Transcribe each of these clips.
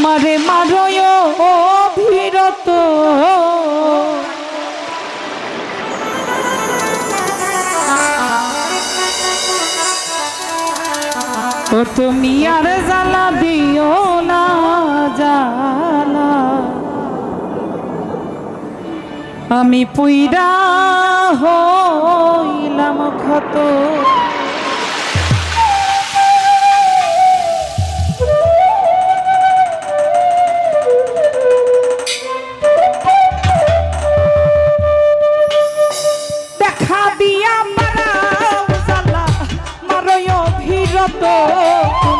আমারে মারয় অভিরত ও তুমি আর জ্বালা দিও না জ্বালা। আমি পুইরা হইলাম ক্ষত। ভিরত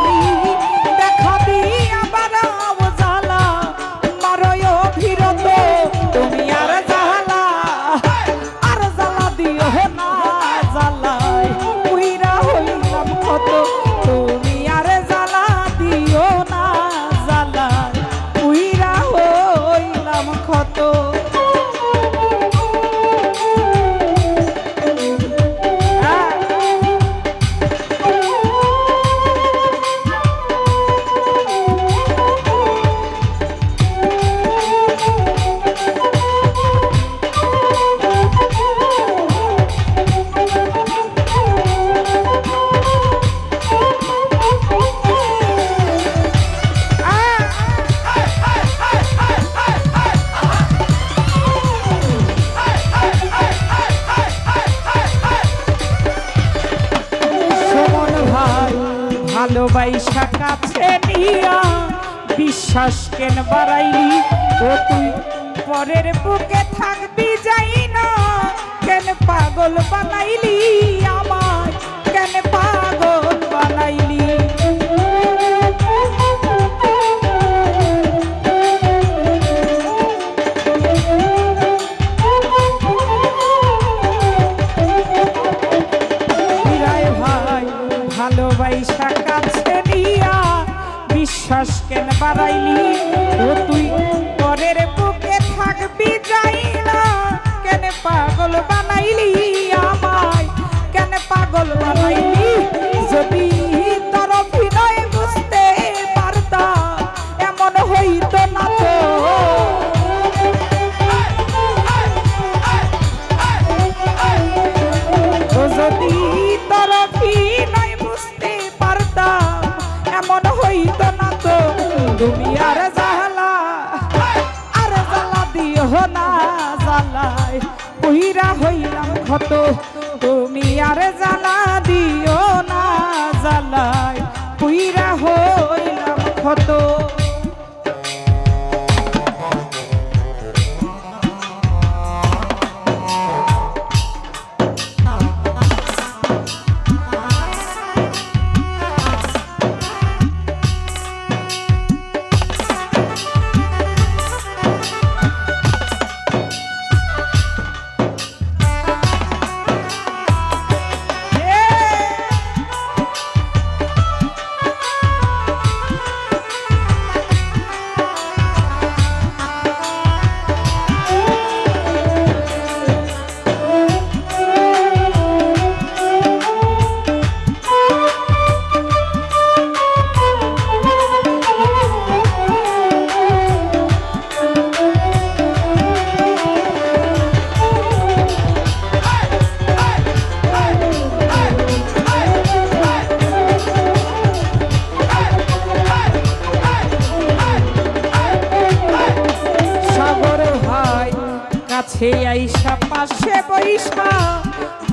বিশ্বাস কেন বাড়াইলি? ও তুই পরের বুকে থাকবি যাই না। কেন পাগল বানাইলি? পাগল অভিনয় বুঝতে পারতাম এমন হইতো না তো। তুমি আর জ্বালা আর জ্বালা দিও না, জ্বালায় কইরা হইলাম ক্ষত। তুমি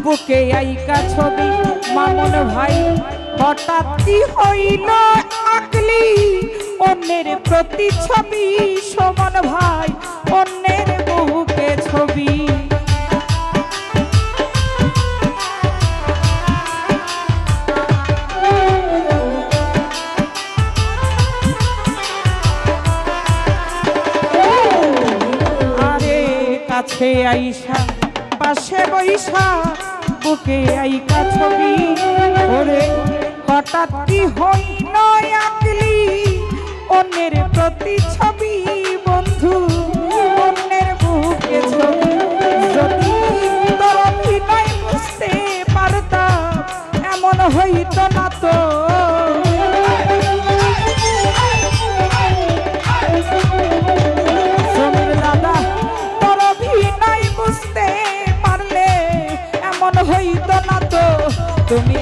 বুকে আইকা ছবি, মামুন ভাই হঠাৎই হইল আকলি? অন্যের প্রতি ছবি, সমান ভাই, অন্যের বুকে ছবি। আরে কাছে আইসা বুকে আইকা ছবি ওরে হঠাৎ কি হইল আকলি? অন্যের প্রতি ছবি তুমি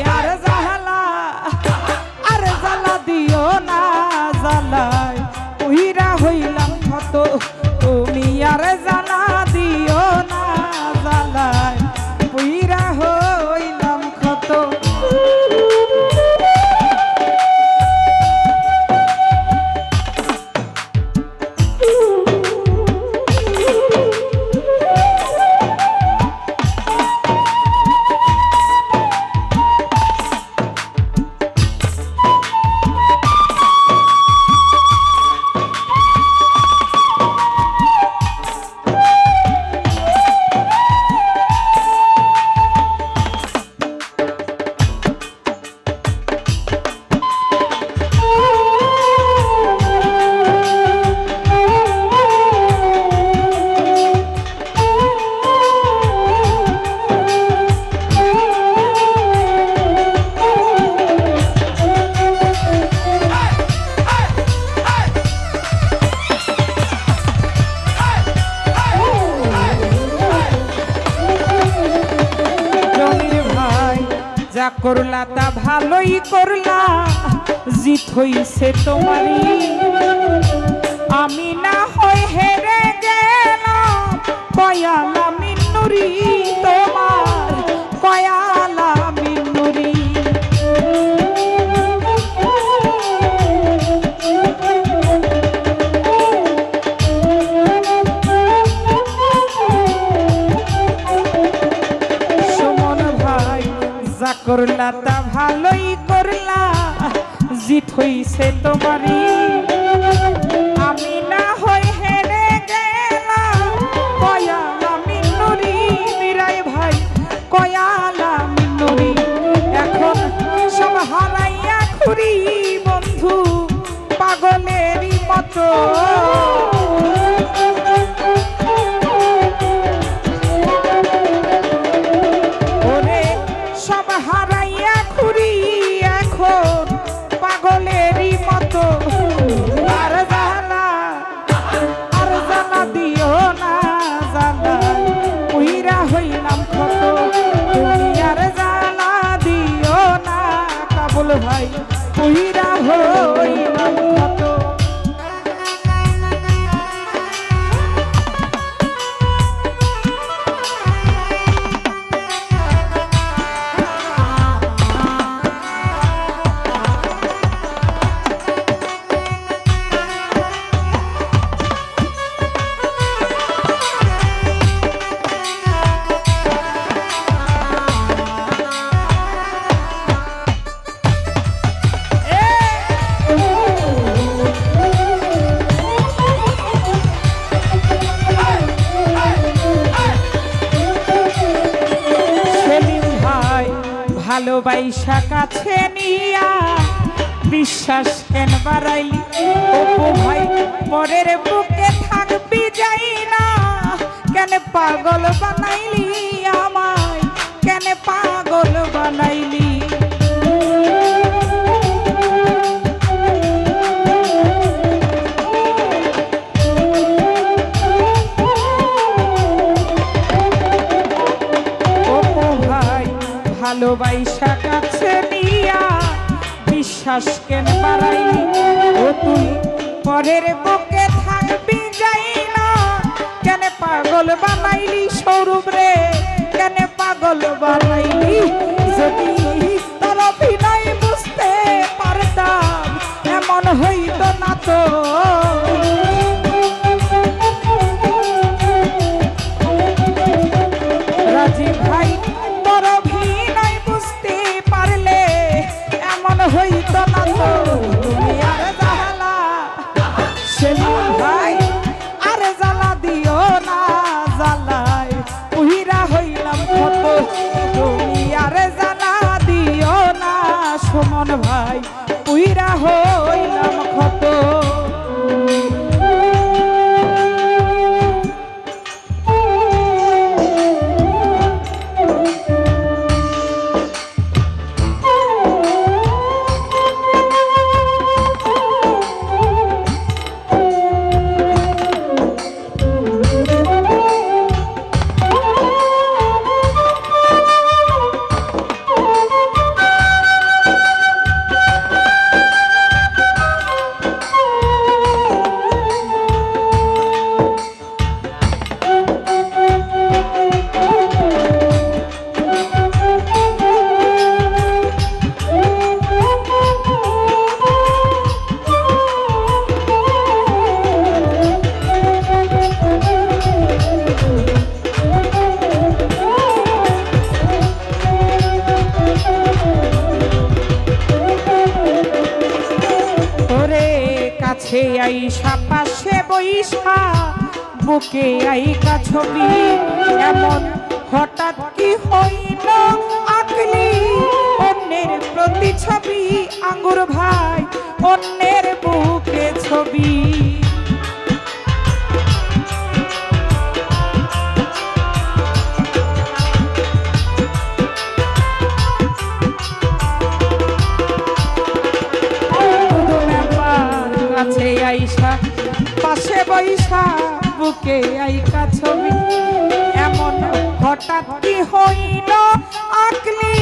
যা করলা তা ভালোই করলা। জিত হইছে তোমারই। আমি না হয় হেরে গেলাম আমি মিন্নুরি করলা তা ভালোই করলা। জিত হইছে তোমারই ভালোবাইসা কাছে নিয়া বিশ্বাস কেন বাড়াইলি? অপু ভাই, পরের বুকে থাকবি যাই না। কেন পাগল বানাইলি আমায়? কেন পাগল বানাইলি? কেন বাড়াইলি ও তুই পরের বুকে থাকবি যাই না। কেন পাগল বানাইলি সৌরভ রে? কেন পাগল বানাইলি পাশে বৈশা, বুকে আইকা ছবি। এমন হঠাৎ কি হইল আকলি? অন্যের প্রতি ছবি আঙ্গুর ভাই, অন্যের বুকে ছবি। পাশে বৈশা, বুকে আইকা ছবি। এমন হঠাৎ কি হইল? আকলি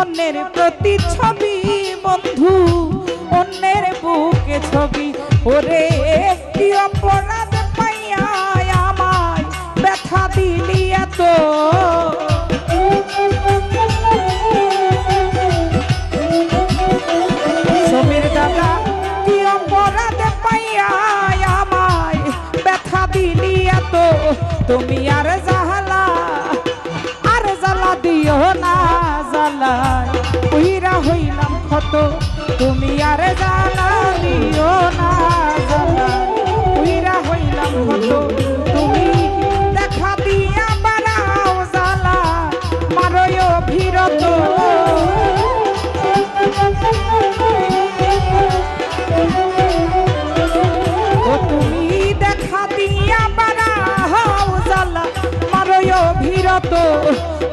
অন্যের প্রতি ছবি বন্ধু, অন্যের বুকে ছবি। ওরে, কি অপরাধ তুমি আর জাহালা আর জ্বালা দিও না জ্বালায় উইরা হইলাম ক্ষত তুমি আর জ্বালা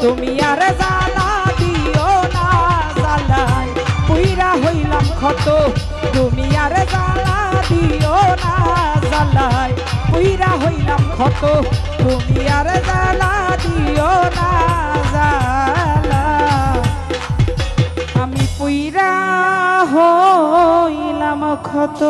তুমি আর জ্বালা দিও না জ্বালায় পুইরা হইলাম ক্ষত। তুমি আর জ্বালা দিও না জ্বালায় পুইরা হইলাম ক্ষত। তুমি আর জ্বালা দিও না, জ্বালা। আমি পুইরা হইলাম ক্ষত।